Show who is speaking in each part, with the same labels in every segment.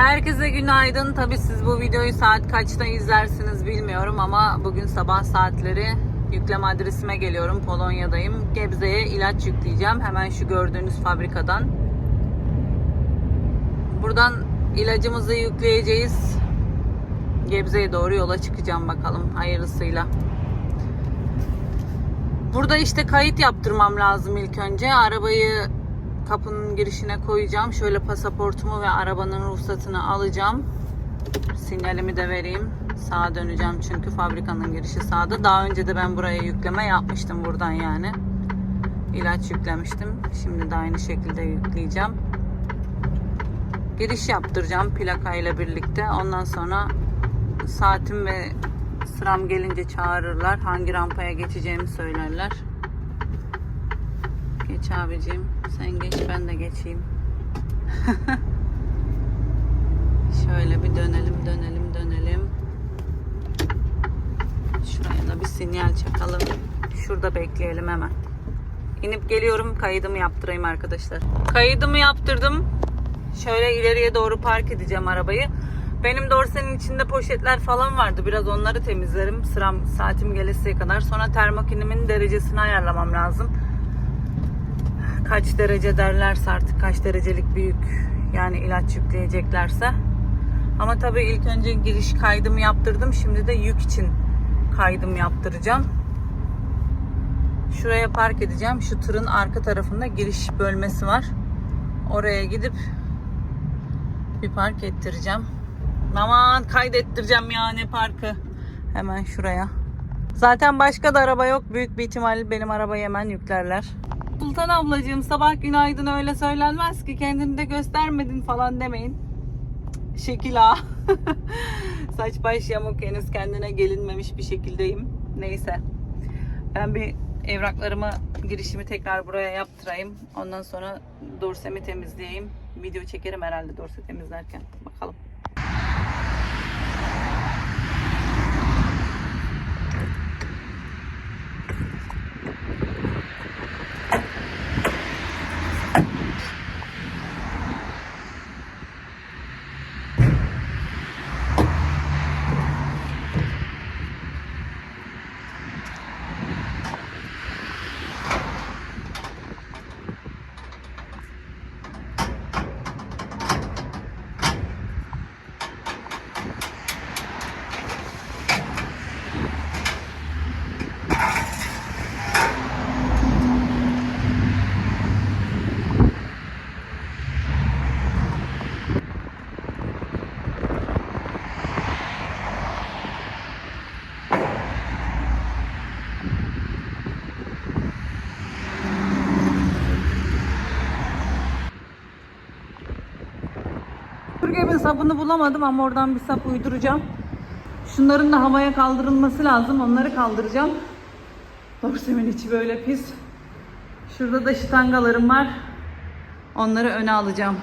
Speaker 1: Herkese günaydın. Tabi siz bu videoyu saat kaçta izlersiniz bilmiyorum ama bugün sabah saatleri yükleme adresime geliyorum. Polonya'dayım. Gebze'ye ilaç yükleyeceğim. Hemen şu gördüğünüz fabrikadan. Buradan ilacımızı yükleyeceğiz. Gebze'ye doğru yola çıkacağım bakalım hayırlısıyla. Burada işte kayıt yaptırmam lazım ilk önce. Arabayı kapının girişine koyacağım. Şöyle pasaportumu ve arabanın ruhsatını alacağım. Sinyalimi de vereyim. Sağa döneceğim çünkü fabrikanın girişi sağda. Daha önce de ben buraya yükleme yapmıştım buradan yani. İlaç yüklemiştim. Şimdi de aynı şekilde yükleyeceğim. Giriş yaptıracağım plakayla birlikte. Ondan sonra saatim ve sıram gelince çağırırlar. Hangi rampaya geçeceğimi söylerler. Geç abicim. Sen geç ben de geçeyim. Şöyle bir dönelim dönelim dönelim. Şuraya da bir sinyal çakalım. Şurada bekleyelim hemen. İnip geliyorum kaydımı yaptırayım arkadaşlar. Kaydımı yaptırdım. Şöyle ileriye doğru park edeceğim arabayı. Benim dorsenin içinde poşetler falan vardı. Biraz onları temizlerim. Sıram saatim gelesiye kadar. Sonra termokinimin derecesini ayarlamam lazım. Kaç derece derlerse artık kaç derecelik büyük yani ilaç yükleyeceklerse. Ama tabii ilk önce giriş kaydımı yaptırdım. Şimdi de yük için kaydım yaptıracağım. Şuraya park edeceğim. Şu tırın arka tarafında giriş bölmesi var. Oraya gidip bir park ettireceğim. Aman kaydettireceğim yani parkı. Hemen şuraya. Zaten başka da araba yok. Büyük bir ihtimal benim arabayı hemen yüklerler. Sultan ablacığım sabah günaydın öyle söylenmez ki kendini de göstermedin falan demeyin. Şekil ha. Saç baş yamuk henüz kendine gelinmemiş bir şekildeyim. Neyse. Ben bir evraklarımı girişimi tekrar buraya yaptırayım. Ondan sonra dorsemi temizleyeyim. Video çekerim herhalde dorse temizlerken. Bakalım. Süpürgemin sapını bulamadım ama oradan bir sap uyduracağım. Şunların da havaya kaldırılması lazım. Onları kaldıracağım. Dorsemin içi böyle pis. Şurada da ştangalarım var. Onları öne alacağım.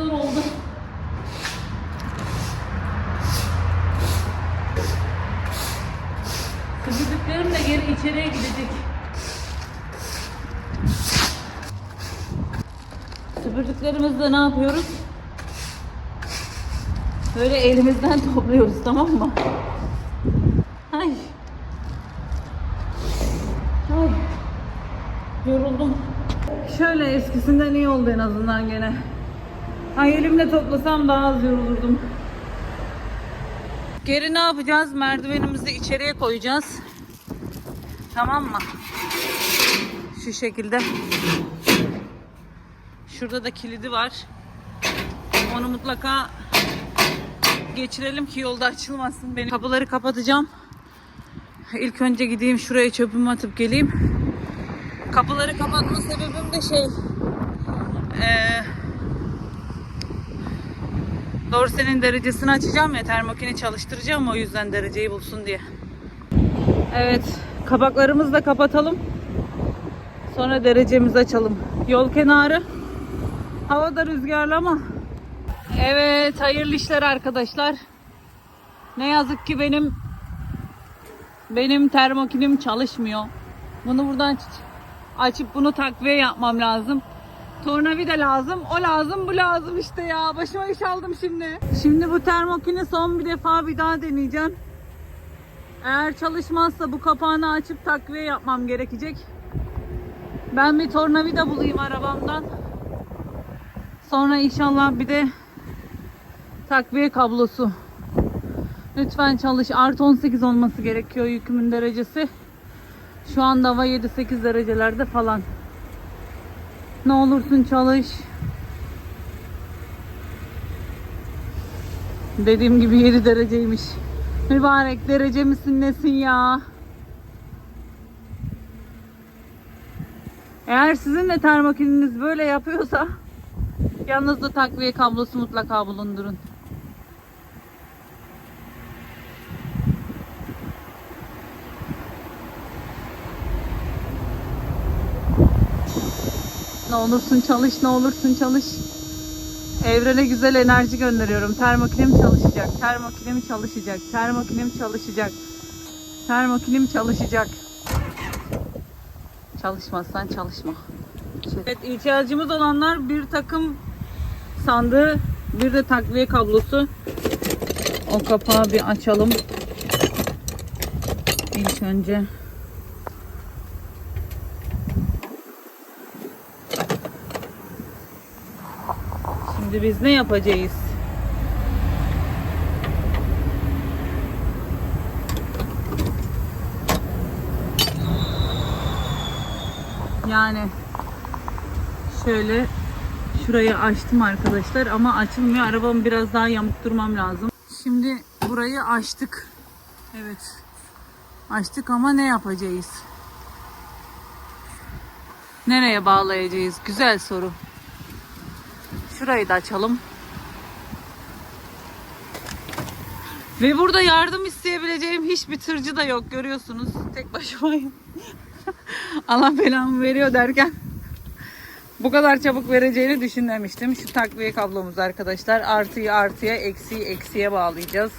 Speaker 1: Zor oldu. Süpürdüklerim de geri içeriye gidecek. Süpürdüklerimizle ne yapıyoruz? Böyle elimizden topluyoruz tamam mı? Ay. Ay. Yoruldum. Şöyle eskisinden iyi oldu en azından gene. Ay elimle toplasam daha az yorulurdum. Geri ne yapacağız? Merdivenimizi içeriye koyacağız. Tamam mı? Şu şekilde. Şurada da kilidi var. Onu mutlaka geçirelim ki yolda açılmasın. Benim kapıları kapatacağım. İlk önce gideyim şuraya çöpümü atıp geleyim. Kapıları kapatma sebebim de şey eee Dorsenin derecesini açacağım ya termokini çalıştıracağım o yüzden dereceyi bulsun diye. Evet kapaklarımızı da kapatalım. Sonra derecemizi açalım. Yol kenarı. Hava da rüzgarlı ama. Evet hayırlı işler arkadaşlar. Ne yazık ki benim benim termokinim çalışmıyor. Bunu buradan açıp bunu takviye yapmam lazım. Tornavida lazım. O lazım bu lazım işte ya. Başıma iş aldım şimdi. Şimdi bu termokini son bir defa bir daha deneyeceğim. Eğer çalışmazsa bu kapağını açıp takviye yapmam gerekecek. Ben bir tornavida bulayım arabamdan. Sonra inşallah bir de takviye kablosu. Lütfen çalış. Artı 18 olması gerekiyor yükümün derecesi. Şu anda hava 7-8 derecelerde falan. Ne olursun çalış. Dediğim gibi 7 dereceymiş. Mübarek derece misin nesin ya? Eğer sizin de termokininiz böyle yapıyorsa yanınızda takviye kablosu mutlaka bulundurun. Ne olursun çalış, ne olursun çalış. Evrene güzel enerji gönderiyorum. Termokinim çalışacak, termokinim çalışacak, termokinim çalışacak. Termokinim çalışacak. Çalışmazsan çalışma. Evet, ihtiyacımız olanlar bir takım sandığı, bir de takviye kablosu. O kapağı bir açalım. İlk önce. Şimdi biz ne yapacağız? Yani şöyle şurayı açtım arkadaşlar ama açılmıyor. Arabamı biraz daha yamuk durmam lazım. Şimdi burayı açtık. Evet. Açtık ama ne yapacağız? Nereye bağlayacağız? Güzel soru. Şurayı da açalım. Ve burada yardım isteyebileceğim hiçbir tırcı da yok görüyorsunuz. Tek başımayım. Allah belamı veriyor derken bu kadar çabuk vereceğini düşünmemiştim. Şu takviye kablomuz arkadaşlar. Artıyı artıya, eksiği eksiye bağlayacağız.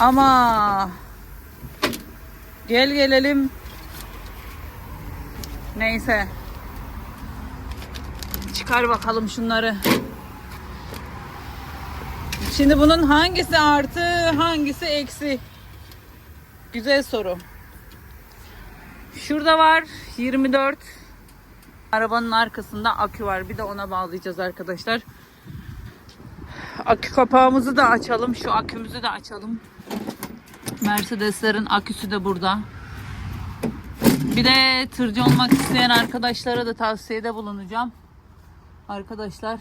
Speaker 1: Ama gel gelelim. Neyse. Çıkar bakalım şunları. Şimdi bunun hangisi artı, hangisi eksi? Güzel soru. Şurada var 24. Arabanın arkasında akü var. Bir de ona bağlayacağız arkadaşlar. Akü kapağımızı da açalım. Şu akümüzü de açalım. Mercedeslerin aküsü de burada. Bir de tırcı olmak isteyen arkadaşlara da tavsiyede bulunacağım. Arkadaşlar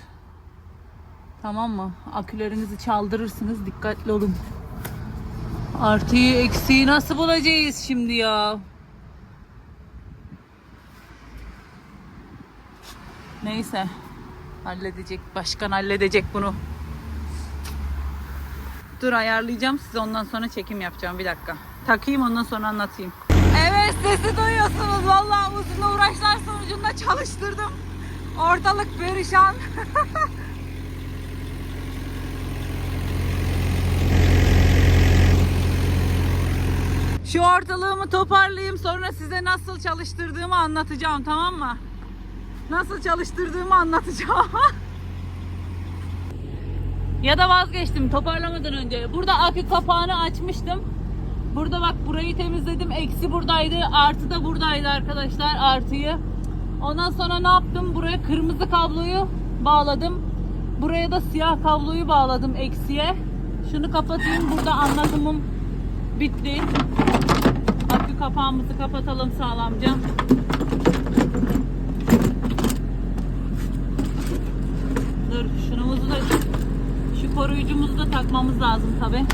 Speaker 1: tamam mı? Akülerinizi çaldırırsınız. Dikkatli olun. Artıyı eksiği nasıl bulacağız şimdi ya? Neyse. Halledecek. Başkan halledecek bunu. Dur ayarlayacağım size ondan sonra çekim yapacağım bir dakika. Takayım ondan sonra anlatayım. Evet sesi duyuyorsunuz. Vallahi uzun uğraşlar sonucunda çalıştırdım. Ortalık perişan. Şu ortalığımı toparlayayım sonra size nasıl çalıştırdığımı anlatacağım tamam mı? Nasıl çalıştırdığımı anlatacağım. ya da vazgeçtim toparlamadan önce. Burada akü kapağını açmıştım. Burada bak burayı temizledim. Eksi buradaydı. Artı da buradaydı arkadaşlar. Artıyı. Ondan sonra ne yaptım? Buraya kırmızı kabloyu bağladım. Buraya da siyah kabloyu bağladım eksiye. Şunu kapatayım. Burada anlatımım bitti. Akü kapağımızı kapatalım sağlamca. Dur şunumuzu da şu koruyucumuzu da takmamız lazım tabi.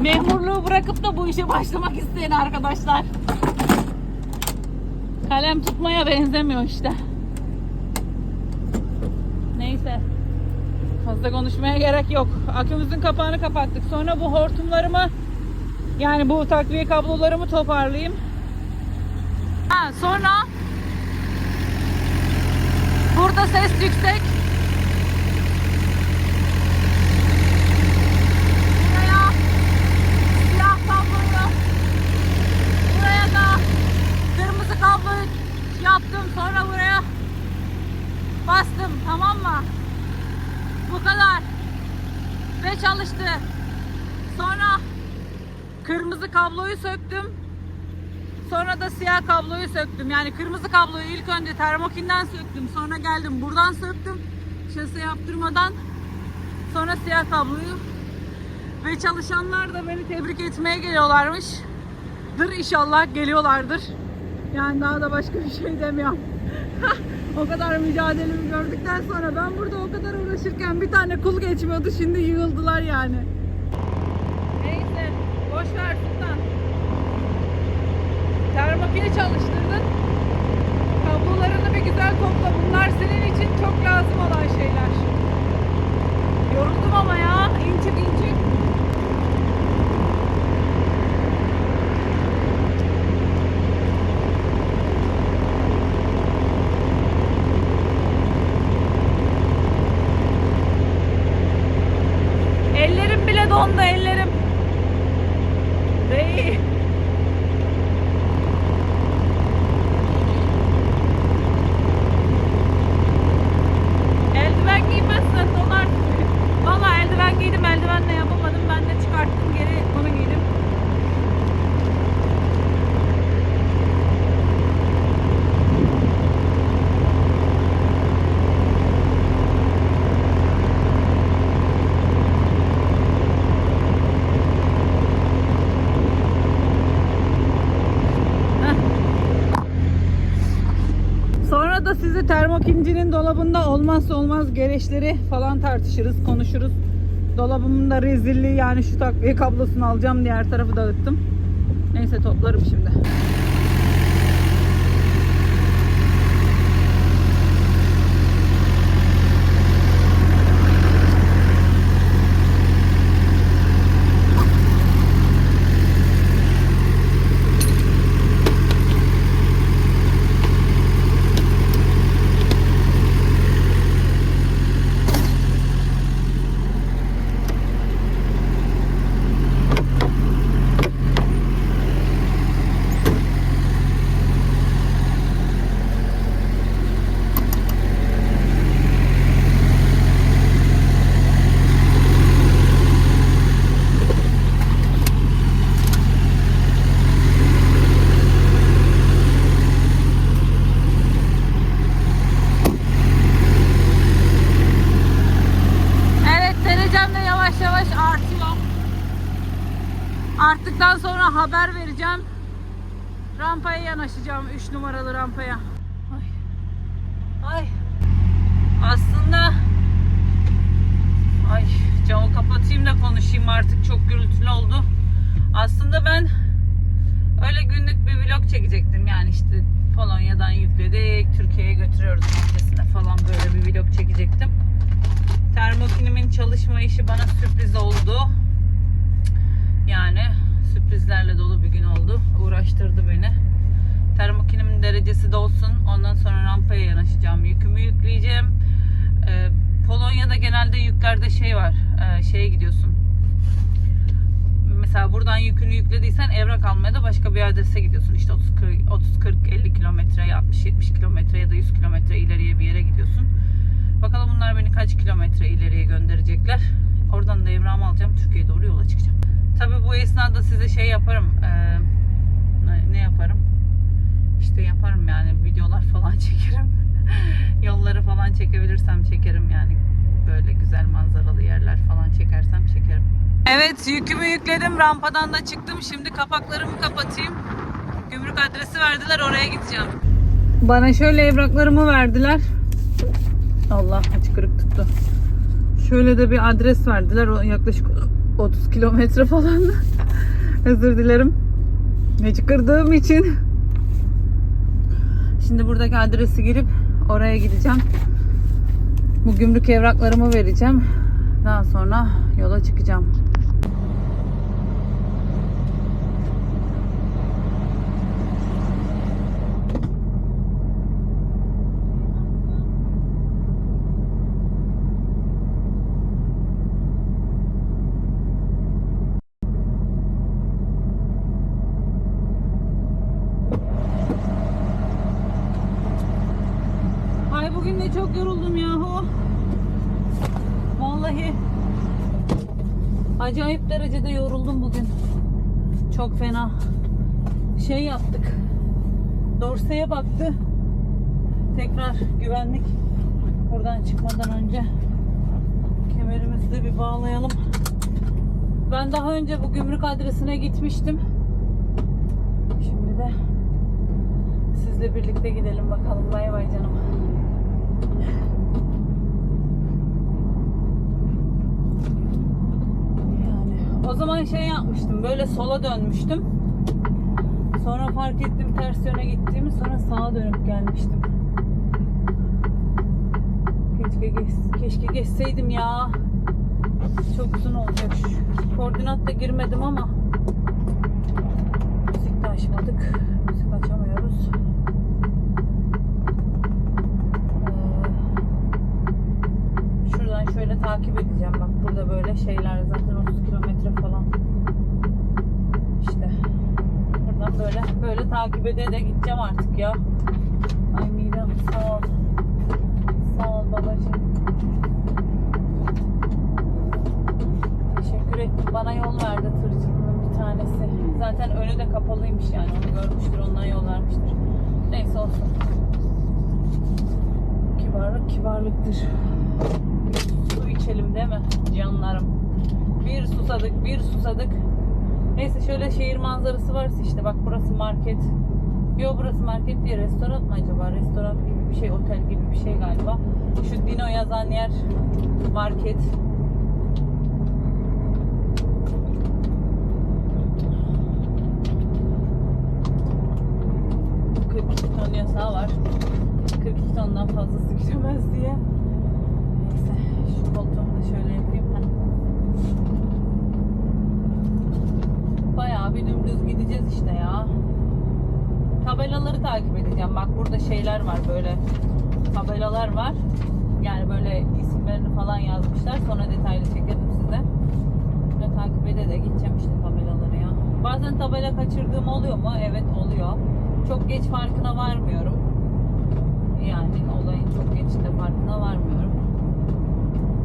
Speaker 1: Memurluğu bırakıp da bu işe başlamak isteyen arkadaşlar. Kalem tutmaya benzemiyor işte. Neyse. Fazla konuşmaya gerek yok. Akümüzün kapağını kapattık. Sonra bu hortumlarımı yani bu takviye kablolarımı toparlayayım. Ha, sonra burada ses yüksek. Buraya siyah kabloyu buraya da kırmızı kabloyu yaptım. Sonra buraya bastım. Tamam mı? Bu kadar. Ve çalıştı. Sonra kırmızı kabloyu söktüm. Sonra da siyah kabloyu söktüm. Yani kırmızı kabloyu ilk önce termokinden söktüm. Sonra geldim buradan söktüm. Şase yaptırmadan. Sonra siyah kabloyu. Ve çalışanlar da beni tebrik etmeye geliyorlarmış. Dır inşallah geliyorlardır. Yani daha da başka bir şey demiyorum. o kadar mücadelemi gördükten sonra ben burada o kadar uğraşırken bir tane kul geçmiyordu. Şimdi yığıldılar yani. Neyse boş ver Sultan. Termopili çalıştırdın. Kablolarını bir güzel topla. Bunlar senin için çok lazım olan şeyler. Yoruldum ama ya. İncik incik. Değil. Olmazsa olmaz gereçleri falan tartışırız, konuşuruz. Dolabımın da rezilliği yani şu takviye kablosunu alacağım diğer tarafı dağıttım. Neyse toplarım şimdi. Evet derecem de yavaş yavaş artıyor. Arttıktan sonra haber vereceğim. Rampaya yanaşacağım 3 numaralı rampaya. Ay. Ay. Aslında Ay camı kapatayım da konuşayım artık çok gürültülü oldu. Aslında ben öyle günlük bir vlog çekecektim yani işte Polonya'dan yükledik Türkiye'ye götürüyoruz gibicesine falan böyle bir vlog çekecektim. Termokinimin çalışma işi bana sürpriz oldu. Yani sürprizlerle dolu bir gün oldu. Uğraştırdı beni. Derecesi dolsun. Ondan sonra rampaya yanaşacağım. Yükümü yükleyeceğim. Ee, Polonya'da genelde yüklerde şey var. Ee, şeye gidiyorsun. mesela buradan yükünü yüklediysen evrak almaya da başka bir adrese gidiyorsun. İşte 30 40 30 40 50 kilometre, ya 60 70 kilometre ya da 100 kilometre ileriye bir yere gidiyorsun. Bakalım bunlar beni kaç kilometre ileriye gönderecekler. Oradan da evrağımı alacağım. Türkiye'ye doğru yola çıkacağım. Tabii bu esnada size şey yaparım. ne- ne yaparım? İşte yaparım yani videolar falan çekerim. Yolları falan çekebilirsem çekerim yani. Böyle güzel manzaralı yerler falan çekersem çekerim. Evet yükümü yükledim. Rampadan da çıktım. Şimdi kapaklarımı kapatayım. Gümrük adresi verdiler. Oraya gideceğim. Bana şöyle evraklarımı verdiler. Allah hıçkırık tuttu. Şöyle de bir adres verdiler. O yaklaşık 30 kilometre falan. Özür dilerim. Hıçkırdığım için. Şimdi buradaki adresi girip oraya gideceğim. Bu gümrük evraklarımı vereceğim. Daha sonra yola çıkacağım. Çok yoruldum yahu. Vallahi acayip derecede yoruldum bugün. Çok fena. Şey yaptık. Dorseye baktı. Tekrar güvenlik buradan çıkmadan önce kemerimizi de bir bağlayalım. Ben daha önce bu gümrük adresine gitmiştim. Şimdi de sizle birlikte gidelim bakalım. Bay bay canım. Yani o zaman şey yapmıştım. Böyle sola dönmüştüm. Sonra fark ettim ters yöne gittiğimi. Sonra sağa dönüp gelmiştim. Keşke geç, keşke geçseydim ya. Çok uzun olacak. Koordinat da girmedim ama müzik de açmadık. Müzik açamıyoruz. Ee, Şuradan şöyle takip edeceğim. Bak burada böyle şeyler zaten 30 kilometre falan. İşte buradan böyle böyle takip ede de gideceğim artık ya. Ay midem sağ ol. Sağ ol babacığım. Teşekkür ettim. Bana yol verdi tırcının bir tanesi. Zaten önü de kapalıymış yani. Onu görmüştür. Ondan yol vermiştir. Neyse olsun. Kibarlık kibarlıktır. İçelim değil mi canlarım? Bir susadık, bir susadık. Neyse şöyle şehir manzarası varsa işte bak burası market. Yo burası market değil restoran mı acaba? Restoran gibi bir şey, otel gibi bir şey galiba. Şu Dino yazan yer market. ...42 ton yasağı var. 42 tondan fazlası giremez diye. Şu koltuğumu da şöyle yapayım. Bayağı bir dümdüz gideceğiz işte ya. Tabelaları takip edeceğim. Bak burada şeyler var böyle. Tabelalar var. Yani böyle isimlerini falan yazmışlar. Sonra detaylı çekerim size. Ve takip ede de gideceğim işte tabelaları ya. Bazen tabela kaçırdığım oluyor mu? Evet oluyor. Çok geç farkına varmıyorum. Yani olayın çok geç de farkına varmıyorum.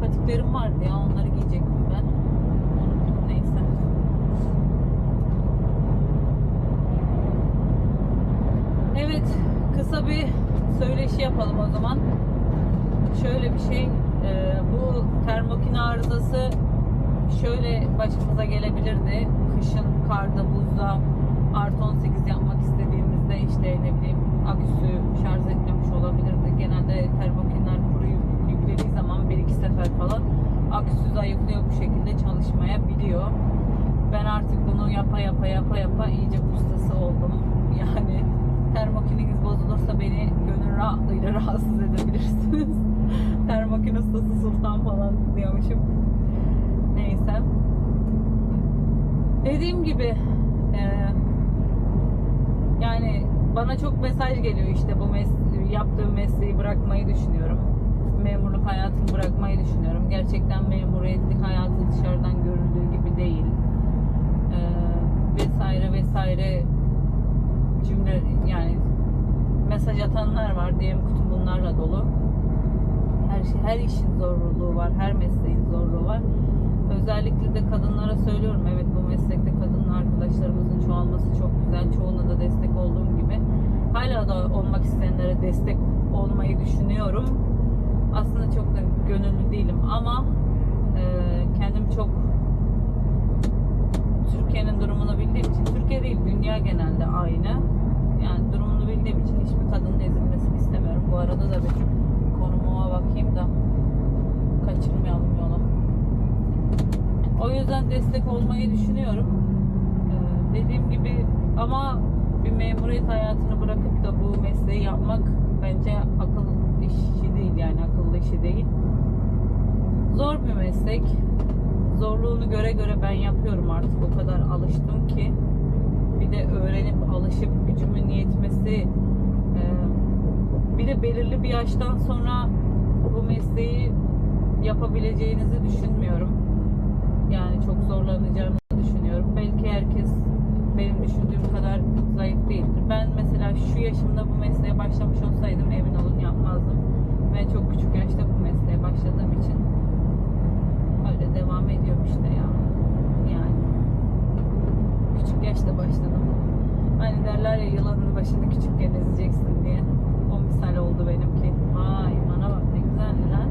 Speaker 1: Patiklerim vardı ya onları giyecektim ben. Neyse. Evet kısa bir söyleşi yapalım o zaman. Şöyle bir şey e, bu termokin arızası şöyle başımıza gelebilirdi. Kışın karda buzda artı 18 yapmak istediğimizde işte ne bileyim aküsü şarj etmemiş olabilirdi. Genelde termokinler kuru yük- yüklediği zaman iki sefer falan aküsü zayıflıyor bu şekilde çalışmayabiliyor. Ben artık bunu yapa yapa yapa yapa iyice ustası oldum. Yani termokininiz bozulursa beni gönül rahatlığıyla rahatsız edebilirsiniz. Termokin ustası sultan falan diyormuşum. Neyse. Dediğim gibi eee yani bana çok mesaj geliyor işte bu mes- yaptığım mesleği bırakmayı düşünüyorum memurluk hayatını bırakmayı düşünüyorum. Gerçekten memuriyetlik hayatı dışarıdan görüldüğü gibi değil. Ee, vesaire vesaire cümle yani mesaj atanlar var. Diyelim kutum bunlarla dolu. Her şey, her işin zorluğu var. Her mesleğin zorluğu var. Özellikle de kadınlara söylüyorum. Evet bu meslekte kadın arkadaşlarımızın çoğalması çok güzel. Çoğuna da destek olduğum gibi. Hala da olmak isteyenlere destek olmayı düşünüyorum aslında çok da gönüllü değilim ama e, kendim çok Türkiye'nin durumunu bildiğim için Türkiye değil dünya genelde aynı. Yani durumunu bildiğim için hiçbir kadının ezilmesini istemiyorum. Bu arada da bir konumuma bakayım da kaçırmayalım yolu. O yüzden destek olmayı düşünüyorum. Ee, dediğim gibi ama bir memuriyet hayatını bırakıp da bu mesleği yapmak bence akıl işi değil yani akıllı işi değil. Zor bir meslek. Zorluğunu göre göre ben yapıyorum artık o kadar alıştım ki. Bir de öğrenip alışıp gücümün yetmesi e, bir de belirli bir yaştan sonra bu mesleği yapabileceğinizi düşünmüyorum. Yani çok zorlanacağınızı düşünüyorum. Belki herkes benim düşündüğüm kadar zayıf değildir. Ben mesela şu yaşımda bu mesleğe başlamış olsaydım emin olun yapmazdım. Ben çok küçük yaşta bu mesleğe başladığım için öyle devam ediyorum işte ya. Yani küçük yaşta başladım. Hani derler ya yılanın başını küçükken ezeceksin diye. O misal oldu benimki. Vay bana bak ne güzel lan.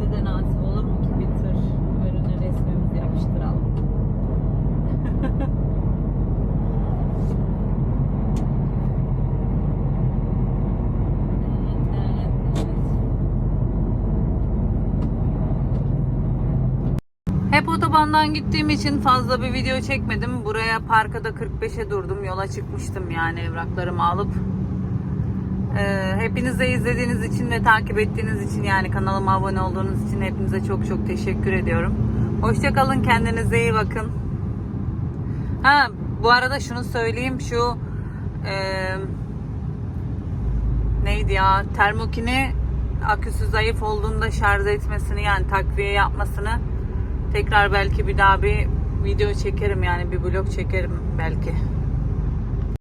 Speaker 1: Bize de nasip olur mu ki bir tır önüne resmimizi yapıştıralım. Evet, evet, evet. Hep otobandan gittiğim için fazla bir video çekmedim. Buraya parkada 45'e durdum. Yola çıkmıştım yani evraklarımı alıp. Ee, hepinize izlediğiniz için ve takip ettiğiniz için yani kanalıma abone olduğunuz için hepinize çok çok teşekkür ediyorum. Hoşçakalın kendinize iyi bakın. Ha bu arada şunu söyleyeyim şu eee neydi ya termokini aküsü zayıf olduğunda şarj etmesini yani takviye yapmasını tekrar belki bir daha bir video çekerim yani bir blog çekerim belki.